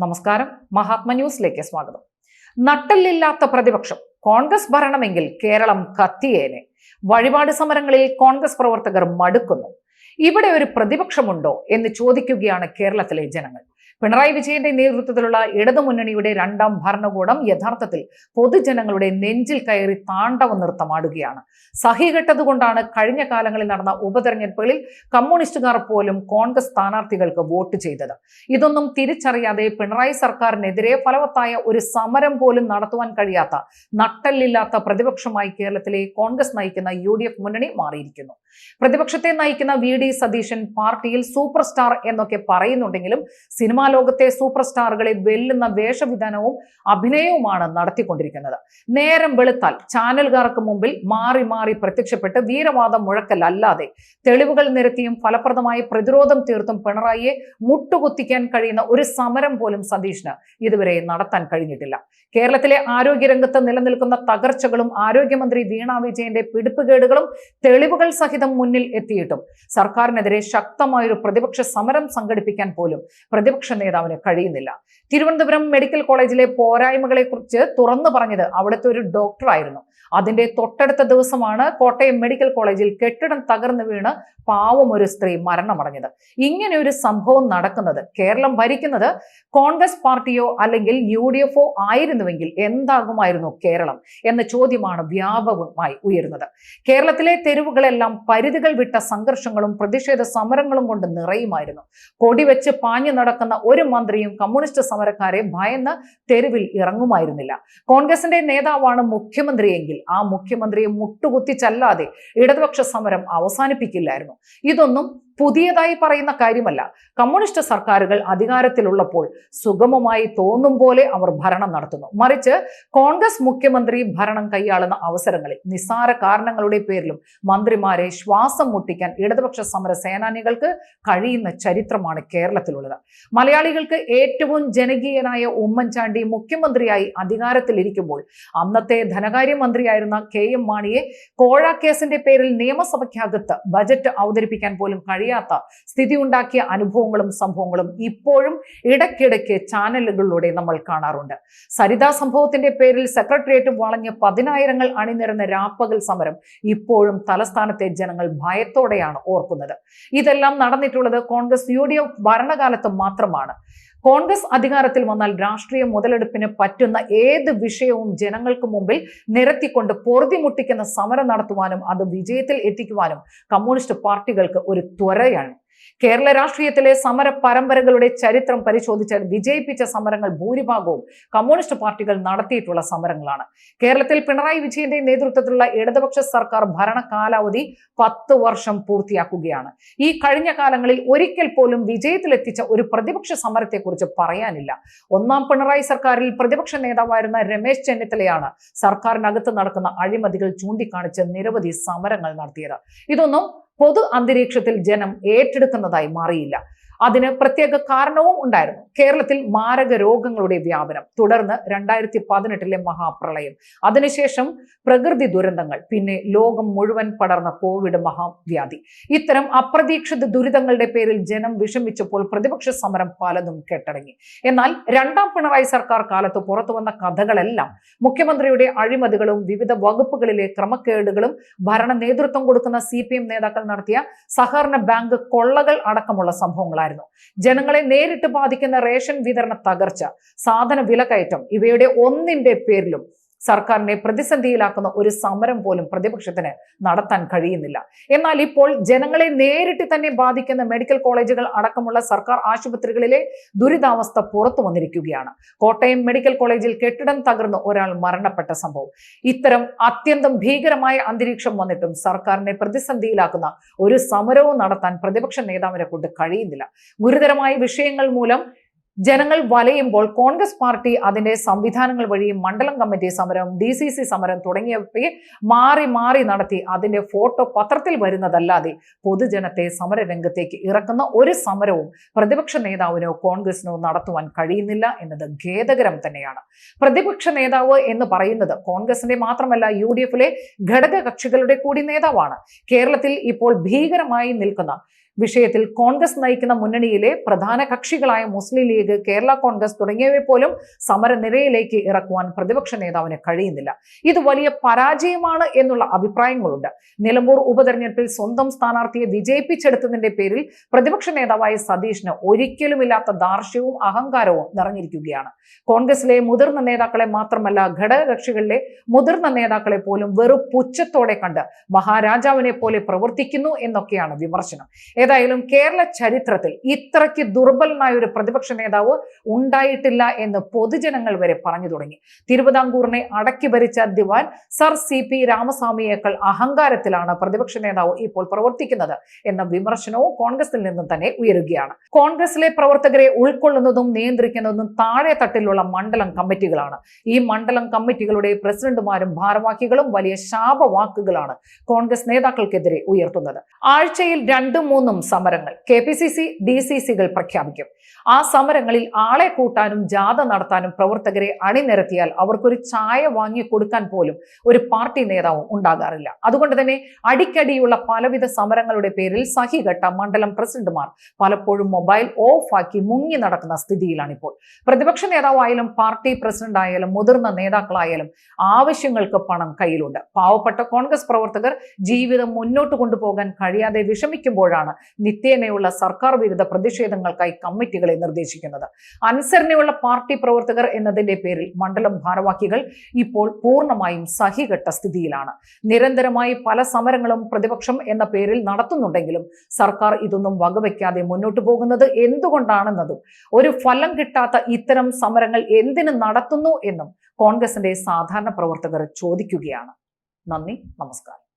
നമസ്കാരം. മഹാത്മ ന്യൂസിലേക്ക് സ്വാഗതം. നട്ടല്ലില്ലാത്ത പ്രതിപക്ഷം. കോൺഗ്രസ് ഭരണമെങ്കിൽ കേരളം കത്തിയേനെ. വഴിപാട് സമരങ്ങളിൽ കോൺഗ്രസ് പ്രവർത്തകർ മടുക്കുന്നു. ഇവിടെ ഒരു പ്രതിപക്ഷമുണ്ടോ എന്ന് ചോദിക്കുകയാണ് കേരളത്തിലെ ജനങ്ങൾ. പിണറായി വിജയന്റെ നേതൃത്വത്തിലുള്ള ഇടതുമുന്നണിയുടെ രണ്ടാം ഭരണകൂടം യഥാർത്ഥത്തിൽ പൊതുജനങ്ങളുടെ നെഞ്ചിൽ കയറി താണ്ഡവ നൃത്തമാടുകയാണ്. സഹികെട്ടതുകൊണ്ടാണ് കഴിഞ്ഞ കാലങ്ങളിൽ നടന്ന ഉപതെരഞ്ഞെടുപ്പുകളിൽ കമ്മ്യൂണിസ്റ്റുകാർ പോലും കോൺഗ്രസ് സ്ഥാനാർത്ഥികൾക്ക് വോട്ട് ചെയ്തത്. ഇതൊന്നും തിരിച്ചറിയാതെ പിണറായി സർക്കാരിനെതിരെ ഫലവത്തായ ഒരു സമരം പോലും നടത്തുവാൻ കഴിയാത്ത നട്ടല്ലില്ലാത്ത പ്രതിപക്ഷമായി കേരളത്തിലെ കോൺഗ്രസ് നയിക്കുന്ന യു മുന്നണി മാറിയിരിക്കുന്നു. പ്രതിപക്ഷത്തെ നയിക്കുന്ന വി സതീശൻ പാർട്ടിയിൽ സൂപ്പർ സ്റ്റാർ എന്നൊക്കെ പറയുന്നുണ്ടെങ്കിലും സിനിമാ ലോകത്തെ സൂപ്പർ സ്റ്റാറുകളെ വെല്ലുന്ന വേഷവിധാനവും അഭിനയവുമാണ് നടത്തിക്കൊണ്ടിരിക്കുന്നത്. നേരം വെളുത്താൽ ചാനലുകാർക്ക് മുമ്പിൽ മാറി മാറി പ്രത്യക്ഷപ്പെട്ട് വീരവാദം മുഴക്കലല്ലാതെ തെളിവുകൾ നിരത്തിയും ഫലപ്രദമായി പ്രതിരോധം തീർത്തും പിണറായിയെ മുട്ടുകുത്തിക്കാൻ കഴിയുന്ന ഒരു സമരം പോലും സതീഷിന് ഇതുവരെ നടത്താൻ കഴിഞ്ഞിട്ടില്ല. കേരളത്തിലെ ആരോഗ്യരംഗത്ത് നിലനിൽക്കുന്ന തകർച്ചകളും ആരോഗ്യമന്ത്രി വീണ വിജയന്റെ പിടിപ്പുകേടുകളും തെളിവുകൾ സഹിതം മുന്നിൽ എത്തിയിട്ടും സർക്കാരിനെതിരെ ശക്തമായൊരു പ്രതിപക്ഷ സമരം സംഘടിപ്പിക്കാൻ പോലും പ്രതിപക്ഷ നേതാവിന് കഴിയുന്നില്ല. തിരുവനന്തപുരം മെഡിക്കൽ കോളേജിലെ പോരായ്മകളെ കുറിച്ച് തുറന്നു പറഞ്ഞത് അവിടുത്തെ ഒരു ഡോക്ടറായിരുന്നു അതിന്റെ തൊട്ടടുത്ത ദിവസമാണ് കോട്ടയം മെഡിക്കൽ കോളേജിൽ കെട്ടിടം തകർന്നു വീണ് പാവം ഒരു സ്ത്രീ മരണമടഞ്ഞത്. ഇങ്ങനെ ഒരു സംഭവം നടക്കുന്നത് കേരളം ഭരിക്കുന്നത് കോൺഗ്രസ് പാർട്ടിയോ അല്ലെങ്കിൽ യു ഡി എഫോ ആയിരുന്നുവെങ്കിൽ എന്താകുമായിരുന്നു കേരളം എന്ന ചോദ്യമാണ് വ്യാപകമായി ഉയരുന്നത്. കേരളത്തിലെ തെരുവുകളെല്ലാം പരിധികൾ വിട്ട സംഘർഷങ്ങളും പ്രതിഷേധ സമരങ്ങളും കൊണ്ട് നിറയുമായിരുന്നു. കൊടിവെച്ച് പാഞ്ഞു നടക്കുന്ന ഒരു മന്ത്രിയും കമ്മ്യൂണിസ്റ്റ് സമരക്കാരെ ഭയന്ന് തെരുവിൽ ഇറങ്ങുമായിരുന്നില്ല. കോൺഗ്രസിന്റെ നേതാവാണ് മുഖ്യമന്ത്രിയെങ്കിൽ ആ മുഖ്യമന്ത്രിയെ മുട്ടുകുത്തിച്ചല്ലാതെ ഇടതുപക്ഷ സമരം അവസാനിപ്പിക്കില്ലായിരുന്നു. ഇതൊന്നും പുതിയതായി പറയുന്ന കാര്യമല്ല. കമ്മ്യൂണിസ്റ്റ് സർക്കാരുകൾ അധികാരത്തിലുള്ളപ്പോൾ സുഗമമായി തോന്നും പോലെ അവർ ഭരണം നടത്തുന്നു. മറിച്ച് കോൺഗ്രസ് മുഖ്യമന്ത്രി ഭരണം കൈയാളുന്ന അവസരങ്ങളിൽ നിസ്സാര കാരണങ്ങളുടെ പേരിലും മന്ത്രിമാരെ ശ്വാസം മുട്ടിക്കാൻ ഇടതുപക്ഷ സമര സേനാനികൾക്ക് കഴിയുന്ന ചരിത്രമാണ് കേരളത്തിലുള്ളത്. മലയാളികൾക്ക് ഏറ്റവും ജനകീയനായ ഉമ്മൻചാണ്ടി മുഖ്യമന്ത്രിയായി അധികാരത്തിലിരിക്കുമ്പോൾ അന്നത്തെ ധനകാര്യമന്ത്രിയായിരുന്ന കെ എം മാണിയെ കോഴ കേസിന്റെ പേരിൽ നിയമസഭയ്ക്കകത്ത് ബജറ്റ് അവതരിപ്പിക്കാൻ പോലും കഴിയാത്ത സ്ഥിതി ഉണ്ടാക്കിയ അനുഭവങ്ങളും സംഭവങ്ങളും ഇപ്പോഴും ഇടയ്ക്കിടയ്ക്ക് ചാനലുകളിലൂടെ നമ്മൾ കാണാറുണ്ട്. സരിതാ സംഭവത്തിന്റെ പേരിൽ സെക്രട്ടേറിയറ്റ് വളഞ്ഞ് പതിനായിരങ്ങൾ അണിനിരന്ന രാപ്പകൽ സമരം ഇപ്പോഴും തലസ്ഥാനത്തെ ജനങ്ങൾ ഭയത്തോടെയാണ് ഓർക്കുന്നത്. ഇതെല്ലാം നടന്നിട്ടുള്ളത് കോൺഗ്രസ് യു ഡി എഫ് ഭരണകാലത്ത് മാത്രമാണ്. കോൺഗ്രസ് അധികാരത്തിൽ വന്നാൽ രാഷ്ട്രീയ മുതലെടുപ്പിന് പറ്റുന്ന ഏത് വിഷയവും ജനങ്ങൾക്ക് മുമ്പിൽ നിരത്തിക്കൊണ്ട് പൊറുതിമുട്ടിക്കുന്ന സമരം നടത്തുവാനും അത് വിജയത്തിൽ എത്തിക്കുവാനും കമ്മ്യൂണിസ്റ്റ് പാർട്ടികൾക്ക് ഒരു ത്വരയാണ്. കേരള രാഷ്ട്രീയത്തിലെ സമര പരമ്പരകളുടെ ചരിത്രം പരിശോധിച്ചാൽ വിജയിപ്പിച്ച സമരങ്ങൾ ഭൂരിഭാഗവും കമ്മ്യൂണിസ്റ്റ് പാർട്ടികൾ നടത്തിയിട്ടുള്ള സമരങ്ങളാണ്. കേരളത്തിൽ പിണറായി വിജയന്റെ നേതൃത്വത്തിലുള്ള ഇടതുപക്ഷ സർക്കാർ ഭരണ കാലാവധി പത്ത് വർഷം പൂർത്തിയാക്കുകയാണ്. ഈ കഴിഞ്ഞ കാലങ്ങളിൽ ഒരിക്കൽ പോലും വിജയത്തിലെത്തിച്ച ഒരു പ്രതിപക്ഷ സമരത്തെക്കുറിച്ച് പറയാനില്ല. ഒന്നാം പിണറായി സർക്കാരിൽ പ്രതിപക്ഷ നേതാവായിരുന്ന രമേശ് ചെന്നിത്തലയാണ് സർക്കാരിനകത്ത് നടക്കുന്ന അഴിമതികൾ ചൂണ്ടിക്കാണിച്ച് നിരവധി സമരങ്ങൾ നടത്തിയത്. ഇതൊന്നും പൊതു അന്തരീക്ഷത്തിൽ ജനം ഏറ്റെടുക്കുന്നതായി മാറിയില്ല. അതിന് പ്രത്യേക കാരണവും ഉണ്ടായിരുന്നു. കേരളത്തിൽ മാരക രോഗങ്ങളുടെ വ്യാപനം തുടർന്ന് രണ്ടായിരത്തി പതിനെട്ടിലെ മഹാപ്രളയം. അതിനുശേഷം പ്രകൃതി ദുരന്തങ്ങൾ പിന്നെ ലോകം മുഴുവൻ പടർന്ന കോവിഡ് മഹാവ്യാധി. ഇത്തരം അപ്രതീക്ഷിത ദുരിതങ്ങളുടെ പേരിൽ ജനം വിഷമിച്ചപ്പോൾ പ്രതിപക്ഷ സമരം പലതും കെട്ടടങ്ങി. എന്നാൽ രണ്ടാം പിണറായി സർക്കാർ കാലത്ത് പുറത്തു വന്ന കഥകളെല്ലാം മുഖ്യമന്ത്രിയുടെ അഴിമതികളും വിവിധ വകുപ്പുകളിലെ ക്രമക്കേടുകളും ഭരണ നേതൃത്വം കൊടുക്കുന്ന സി നേതാക്കൾ നടത്തിയ സഹകരണ ബാങ്ക് കൊള്ളകൾ അടക്കമുള്ള സംഭവങ്ങളായിരുന്നു. ജനങ്ങളെ നേരിട്ട് ബാധിക്കുന്ന റേഷൻ വിതരണ തകർച്ച സാധന വിലക്കയറ്റം ഇവയുടെ ഒന്നിന്റെ പേരിലും സർക്കാരിനെ പ്രതിസന്ധിയിലാക്കുന്ന ഒരു സമരം പോലും പ്രതിപക്ഷത്തിന് നടത്താൻ കഴിയുന്നില്ല. എന്നാൽ ഇപ്പോൾ ജനങ്ങളെ നേരിട്ട് തന്നെ ബാധിക്കുന്ന മെഡിക്കൽ കോളേജുകൾ അടക്കമുള്ള സർക്കാർ ആശുപത്രികളിലെ ദുരിതാവസ്ഥ പുറത്തു വന്നിരിക്കുകയാണ്. കോട്ടയം മെഡിക്കൽ കോളേജിൽ കെട്ടിടം തകർന്ന് ഒരാൾ മരണപ്പെട്ട സംഭവം. ഇത്തരം അത്യന്തം ഭീകരമായ അന്തരീക്ഷം വന്നിട്ടും സർക്കാരിനെ പ്രതിസന്ധിയിലാക്കുന്ന ഒരു സമരവും നടത്താൻ പ്രതിപക്ഷ നേതാവിനെ കൊണ്ട് കഴിയുന്നില്ല. ഗുരുതരമായ വിഷയങ്ങൾ മൂലം ജനങ്ങൾ വലയുമ്പോൾ കോൺഗ്രസ് പാർട്ടി അതിന്റെ സംവിധാനങ്ങൾ വഴിയും മണ്ഡലം കമ്മിറ്റി സമരം ഡി സി സി സമരം തുടങ്ങിയവയെ മാറി മാറി നടത്തി അതിന്റെ ഫോട്ടോ പത്രത്തിൽ വരുന്നതല്ലാതെ പൊതുജനത്തെ സമരരംഗത്തേക്ക് ഇറക്കുന്ന ഒരു സമരവും പ്രതിപക്ഷ നേതാവിനോ കോൺഗ്രസിനോ നടത്തുവാൻ കഴിയുന്നില്ല എന്നത് ഖേദകരം തന്നെയാണ്. പ്രതിപക്ഷ നേതാവ് എന്ന് പറയുന്നത് കോൺഗ്രസിന്റെ മാത്രമല്ല യു ഡി എഫിലെ ഘടക കക്ഷികളുടെ കൂടി നേതാവാണ്. കേരളത്തിൽ ഇപ്പോൾ ഭീകരമായി നിൽക്കുന്ന വിഷയത്തിൽ കോൺഗ്രസ് നയിക്കുന്ന മുന്നണിയിലെ പ്രധാന കക്ഷികളായ മുസ്ലിം ലീഗ് കേരള കോൺഗ്രസ് തുടങ്ങിയവയെ പോലും സമരനിരയിലേക്ക് ഇറക്കുവാൻ പ്രതിപക്ഷ നേതാവിന് കഴിയുന്നില്ല. ഇത് വലിയ പരാജയമാണ് എന്നുള്ള അഭിപ്രായങ്ങളുണ്ട്. നിലമ്പൂർ ഉപതെരഞ്ഞെടുപ്പിൽ സ്വന്തം സ്ഥാനാർത്ഥിയെ വിജയിപ്പിച്ചെടുത്തതിന്റെ പേരിൽ പ്രതിപക്ഷ നേതാവായ സതീഷിന് ഒരിക്കലുമില്ലാത്ത ദാർഷ്ട്യവും അഹങ്കാരവും നിറഞ്ഞിരിക്കുകയാണ്. കോൺഗ്രസിലെ മുതിർന്ന നേതാക്കളെ മാത്രമല്ല ഘടകകക്ഷികളിലെ മുതിർന്ന നേതാക്കളെ പോലും വെറു പുച്ഛത്തോടെ കണ്ട് മഹാരാജാവിനെ പോലെ പ്രവർത്തിക്കുന്നു എന്നൊക്കെയാണ് വിമർശനം. ഏതായാലും കേരള ചരിത്രത്തിൽ ഇത്രയ്ക്ക് ദുർബലനായ ഒരു പ്രതിപക്ഷ നേതാവ് ഉണ്ടായിട്ടില്ല എന്ന് പൊതുജനങ്ങൾ വരെ പറഞ്ഞു തുടങ്ങി. തിരുവിതാംകൂറിനെ അടക്കി ഭരിച്ച ദിവാൻ സർ സി പി രാമസ്വാമിയേക്കാൾ അഹങ്കാരത്തിലാണ് പ്രതിപക്ഷ നേതാവ് ഇപ്പോൾ പ്രവർത്തിക്കുന്നത് എന്ന വിമർശനവും കോൺഗ്രസിൽ നിന്നും തന്നെ ഉയരുകയാണ്. കോൺഗ്രസിലെ പ്രവർത്തകരെ ഉൾക്കൊള്ളുന്നതും നിയന്ത്രിക്കുന്നതും താഴെ തട്ടിലുള്ള മണ്ഡലം കമ്മിറ്റികളാണ്. ഈ മണ്ഡലം കമ്മിറ്റികളുടെ പ്രസിഡന്റുമാരും ഭാരവാഹികളും വലിയ ശാപവാക്കുകളാണ് കോൺഗ്രസ് നേതാക്കൾക്കെതിരെ ഉയർത്തുന്നത്. ആഴ്ചയിൽ രണ്ടും മൂന്നും സമരങ്ങൾ K P C C D C സികൾ പ്രഖ്യാപിക്കും. ആ സമരങ്ങളിൽ ആളെ കൂട്ടാനും ജാഥ നടത്താനും പ്രവർത്തകരെ അണിനിരത്തിയാൽ അവർക്കൊരു ചായ വാങ്ങി കൊടുക്കാൻ പോലും ഒരു പാർട്ടി നേതാവും ഉണ്ടാകാറില്ല. അതുകൊണ്ട് തന്നെ അടിക്കടിയുള്ള പലവിധ സമരങ്ങളുടെ പേരിൽ സഹികെട്ട മണ്ഡലം പ്രസിഡന്റുമാർ പലപ്പോഴും മൊബൈൽ ഓഫാക്കി മുങ്ങി നടക്കുന്ന സ്ഥിതിയിലാണിപ്പോൾ. പ്രതിപക്ഷ നേതാവായാലും പാർട്ടി പ്രസിഡന്റ് ആയാലും മുതിർന്ന നേതാക്കളായാലും ആവശ്യങ്ങൾക്ക് പണം കയ്യിലുണ്ട്. പാവപ്പെട്ട കോൺഗ്രസ് പ്രവർത്തകർ ജീവിതം മുന്നോട്ട് കൊണ്ടുപോകാൻ കഴിയാതെ വിഷമിക്കുമ്പോഴാണ് നിത്യേനയുള്ള സർക്കാർ വിരുദ്ധ പ്രതിഷേധങ്ങൾക്കായി കമ്മിറ്റികളെ നിർദ്ദേശിക്കുന്നത്. അനുസരണയുള്ള പാർട്ടി പ്രവർത്തകർ എന്നതിന്റെ പേരിൽ മണ്ഡലം ഭാരവാഹികൾ ഇപ്പോൾ പൂർണമായും സഹികെട്ട സ്ഥിതിയിലാണ്. നിരന്തരമായി പല സമരങ്ങളും പ്രതിപക്ഷം എന്ന പേരിൽ നടത്തുന്നുണ്ടെങ്കിലും സർക്കാർ ഇതൊന്നും വകവയ്ക്കാതെ മുന്നോട്ട് പോകുന്നത് എന്തുകൊണ്ടാണെന്നതും ഒരു ഫലം കിട്ടാത്ത ഇത്തരം സമരങ്ങൾ എന്തിന് നടത്തുന്നു എന്നും കോൺഗ്രസിന്റെ സാധാരണ പ്രവർത്തകർ ചോദിക്കുകയാണ്. നന്ദി നമസ്കാരം.